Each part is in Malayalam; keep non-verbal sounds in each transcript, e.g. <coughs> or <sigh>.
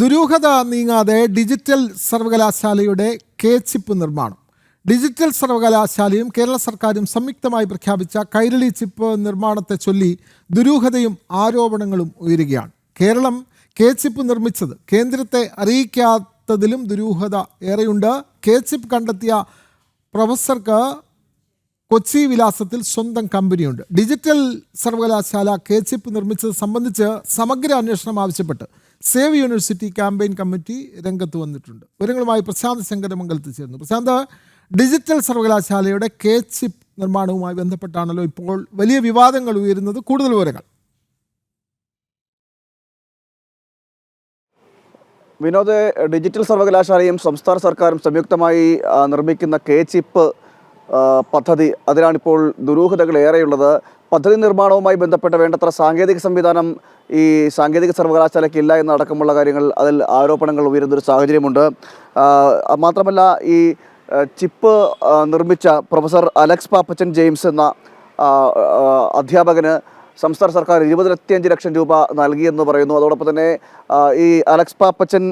ദുരൂഹത നീങ്ങാതെ ഡിജിറ്റൽ സർവകലാശാലയുടെ കെ ചിപ്പ് നിർമ്മാണം. ഡിജിറ്റൽ സർവകലാശാലയും കേരള സർക്കാരും സംയുക്തമായി പ്രഖ്യാപിച്ച കൈരളി ചിപ്പ് നിർമ്മാണത്തെ ചൊല്ലി ദുരൂഹതയും ആരോപണങ്ങളും ഉയരുകയാണ്. കേരളം കെ ചിപ്പ് നിർമ്മിച്ചത് കേന്ദ്രത്തെ അറിയിക്കാത്തതിലും ദുരൂഹത ഏറെയുണ്ട്. കെ ചിപ്പ് കണ്ടെത്തിയ പ്രൊഫസർക്ക് കൊച്ചി വിലാസത്തിൽ സ്വന്തം കമ്പനിയുണ്ട്. ഡിജിറ്റൽ സർവകലാശാല കെ ചിപ്പ് നിർമ്മിച്ചത് സംബന്ധിച്ച് സമഗ്ര അന്വേഷണം ആവശ്യപ്പെട്ട് സേവ് യൂണിവേഴ്സിറ്റി ക്യാമ്പയിൻ കമ്മിറ്റി രംഗത്ത് വന്നിട്ടുണ്ട്. വിവരങ്ങളുമായി പ്രശാന്ത് ശങ്കരമംഗലത്ത് ചേർന്നു പ്രശാന്ത് ഡിജിറ്റൽ സർവകലാശാലയുടെ കെ ചിപ്പ് നിർമ്മാണവുമായി ബന്ധപ്പെട്ടാണല്ലോ ഇപ്പോൾ വലിയ വിവാദങ്ങൾ ഉയരുന്നത്. കൂടുതൽ വിവരങ്ങൾ. വിനോദ് ഡിജിറ്റൽ സർവകലാശാലയും സംസ്ഥാന സർക്കാരും സംയുക്തമായി നിർമ്മിക്കുന്ന കെ ചിപ്പ് പദ്ധതി. അതിലാണിപ്പോൾ ദുരൂഹതകൾ ഏറെയുള്ളത്. പദ്ധതി നിർമ്മാണവുമായി ബന്ധപ്പെട്ട വേണ്ടത്ര സാങ്കേതിക സംവിധാനം ഈ സാങ്കേതിക സർവകലാശാലയ്ക്ക് ഇല്ല എന്നടക്കമുള്ള കാര്യങ്ങൾ അതിൽ ആരോപണങ്ങൾ ഉയരുന്നൊരു സാഹചര്യമുണ്ട്. മാത്രമല്ല ഈ ചിപ്പ് നിർമ്മിച്ച പ്രൊഫസർ അലക്സ് പാപ്പച്ചൻ ജെയിംസ് എന്ന അധ്യാപകന് സംസ്ഥാന സർക്കാർ ഇരുപത്തിയഞ്ച് ലക്ഷം രൂപ നൽകിയെന്ന് പറയുന്നു. അതോടൊപ്പം തന്നെ ഈ അലക്സ് പാപ്പച്ചൻ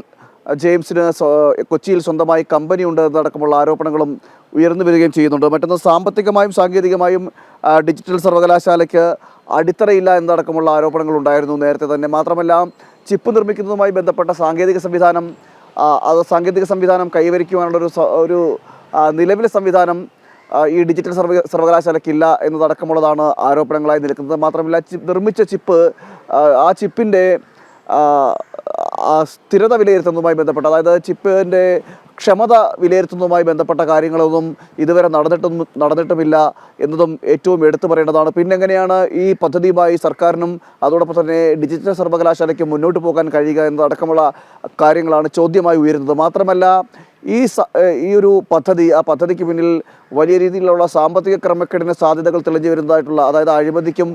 ജെയിംസിന് കൊച്ചിയിൽ സ്വന്തമായി കമ്പനി ഉണ്ട് എന്നടക്കമുള്ള ആരോപണങ്ങളും ഉയർന്നു വരികയും ചെയ്യുന്നുണ്ട്. മറ്റൊന്ന് സാമ്പത്തികമായും സാങ്കേതികമായും ഡിജിറ്റൽ സർവകലാശാലയ്ക്ക് അടിത്തറയില്ല എന്നടക്കമുള്ള ആരോപണങ്ങൾ ഉണ്ടായിരുന്നു നേരത്തെ തന്നെ. മാത്രമല്ല ചിപ്പ് നിർമ്മിക്കുന്നതുമായി ബന്ധപ്പെട്ട സാങ്കേതിക സംവിധാനം അത് സാങ്കേതിക സംവിധാനം കൈവരിക്കുവാനുള്ള ഒരു ഒരു നിലവിലെ സംവിധാനം ഈ ഡിജിറ്റൽ സർവ സർവകലാശാലയ്ക്കില്ല എന്നതടക്കമുള്ളതാണ് ആരോപണങ്ങളായി നിൽക്കുന്നത്. മാത്രമല്ല ചിപ്പ് നിർമ്മിച്ച ചിപ്പ് ആ, ചിപ്പിന്റെ സ്ഥിരത വിലയിരുത്തുന്നതുമായി ബന്ധപ്പെട്ട അതായത് ചിപ്പിന്റെ ക്ഷമത വിലയിരുത്തുന്നതുമായി ബന്ധപ്പെട്ട കാര്യങ്ങളൊന്നും ഇതുവരെ നടന്നിട്ടും നടന്നിട്ടുമില്ല എന്നതും ഏറ്റവും എടുത്തു പറയേണ്ടതാണ്. പിന്നെങ്ങനെയാണ് ഈ പദ്ധതിയുമായി സർക്കാരിനും അതോടൊപ്പം തന്നെ ഡിജിറ്റൽ സർവകലാശാലയ്ക്ക് മുന്നോട്ട് പോകാൻ കഴിയുക എന്നതടക്കമുള്ള കാര്യങ്ങളാണ് ചോദ്യമായി ഉയരുന്നത്. മാത്രമല്ല ഈ ഈ ഒരു പദ്ധതി ആ പദ്ധതിക്ക് പിന്നിൽ വലിയ രീതിയിലുള്ള സാമ്പത്തിക ക്രമക്കേടിന് സാധ്യതകൾ തെളിഞ്ഞു വരുന്നതായിട്ടുള്ള അതായത് അഴിമതിക്കും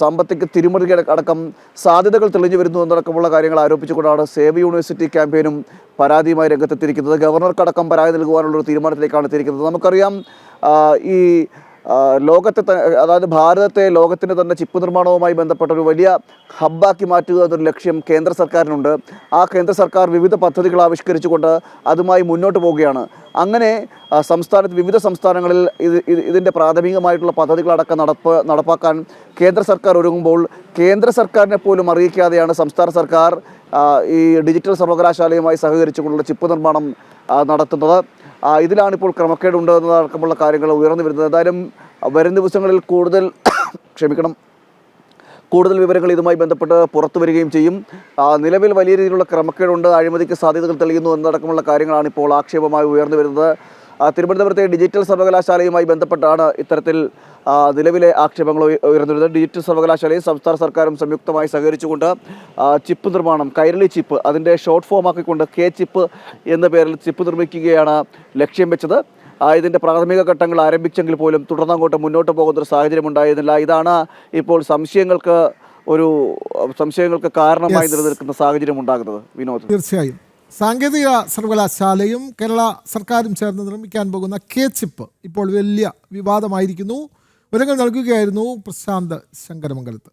സാമ്പത്തിക തിരുമറി അടക്കം സാധ്യതകൾ തെളിഞ്ഞു വരുന്നു എന്നടക്കമുള്ള കാര്യങ്ങൾ ആരോപിച്ചുകൊണ്ടാണ് സേവ് യൂണിവേഴ്സിറ്റി ക്യാമ്പയിനും പരാതിയുമായി രംഗത്തെത്തിയിരിക്കുന്നത്. ഗവർണർക്കടക്കം പരാതി നൽകുവാനുള്ള ഒരു തീരുമാനത്തിലേക്കാണ് എത്തിയിരിക്കുന്നത്. നമുക്കറിയാം ഈ ലോകത്തെ അതായത് ഭാരതത്തെ ലോകത്തിന്റെ തന്നെ ചിപ്പ് നിർമ്മാണവുമായി ബന്ധപ്പെട്ട ഒരു വലിയ ഹബ്ബാക്കി മാറ്റുക എന്നൊരു ലക്ഷ്യം കേന്ദ്ര സർക്കാരിനുണ്ട്. ആ കേന്ദ്ര സർക്കാർ വിവിധ പദ്ധതികൾ ആവിഷ്കരിച്ചുകൊണ്ട് അതുമായി മുന്നോട്ട് പോവുകയാണ്. അങ്ങനെ സംസ്ഥാനത്ത് വിവിധ സംസ്ഥാനങ്ങളിൽ ഇത് ഇതിന്റെ പ്രാഥമികമായിട്ടുള്ള പദ്ധതികളടക്കം നടപ്പ് നടപ്പാക്കാൻ കേന്ദ്ര സർക്കാർ ഒരുങ്ങുമ്പോൾ കേന്ദ്ര സർക്കാരിനെ പോലും അറിയിക്കാതെയാണ് സംസ്ഥാന സർക്കാർ ഈ ഡിജിറ്റൽ സർവകലാശാലയുമായി സഹകരിച്ചുകൊണ്ടുള്ള ചിപ്പ് നിർമ്മാണം നടത്തുന്നത്. ഇതിലാണിപ്പോൾ ക്രമക്കേട് എന്നതടക്കമുള്ള കാര്യങ്ങൾ ഉയർന്നു വരുന്നത്. എന്തായാലും വരും ദിവസങ്ങളിൽ കൂടുതൽ <coughs> ക്ഷമിക്കണം. കൂടുതൽ വിവരങ്ങൾ ഇതുമായി ബന്ധപ്പെട്ട് പുറത്തു വരികയും ചെയ്യും. നിലവിൽ വലിയ രീതിയിലുള്ള ക്രമക്കേടുണ്ട്. അഴിമതിക്ക് സാധ്യതകൾ തെളിയുന്നു എന്നതടക്കമുള്ള കാര്യങ്ങളാണ് ഇപ്പോൾ ആക്ഷേപമായി ഉയർന്നു വരുന്നത്. തിരുവനന്തപുരത്തെ ഡിജിറ്റൽ സർവകലാശാലയുമായി ബന്ധപ്പെട്ടാണ് ഇത്തരത്തിൽ നിലവിലെ ആക്ഷേപങ്ങൾ ഉയർന്നിരുന്നത്. ഡിജിറ്റൽ സർവകലാശാലയും സംസ്ഥാന സർക്കാരും സംയുക്തമായി സഹകരിച്ചുകൊണ്ട് ചിപ്പ് നിർമ്മാണം കൈരളി ചിപ്പ് അതിന്റെ ഷോർട്ട് ഫോം ആക്കിക്കൊണ്ട് കെ ചിപ്പ് എന്ന പേരിൽ ചിപ്പ് നിർമ്മിക്കുകയാണ് ലക്ഷ്യം വെച്ചത്. ഇതിന്റെ പ്രാഥമിക ഘട്ടങ്ങൾ ആരംഭിച്ചെങ്കിൽ പോലും തുടർന്ന് അങ്ങോട്ട് മുന്നോട്ട് പോകുന്ന ഒരു സാഹചര്യം ഉണ്ടായിരുന്നില്ല ഇതാണ് ഇപ്പോൾ സംശയങ്ങൾക്ക് ഒരു സംശയങ്ങൾക്ക് കാരണമായി. നിലനിൽക്കുന്ന സാഹചര്യം ഉണ്ടാകുന്നത് വിനോദ്. തീർച്ചയായും. സാങ്കേതിക സർവകലാശാലയും കേരള സർക്കാരും ചേർന്ന് നിർമ്മിക്കാൻ പോകുന്ന കെ ചിപ്പ് ഇപ്പോൾ വലിയ വിവാദമായിരിക്കുന്നു. വിവരങ്ങൾ നൽകുകയായിരുന്നു പ്രശാന്ത് ശങ്കരമംഗലത്ത്.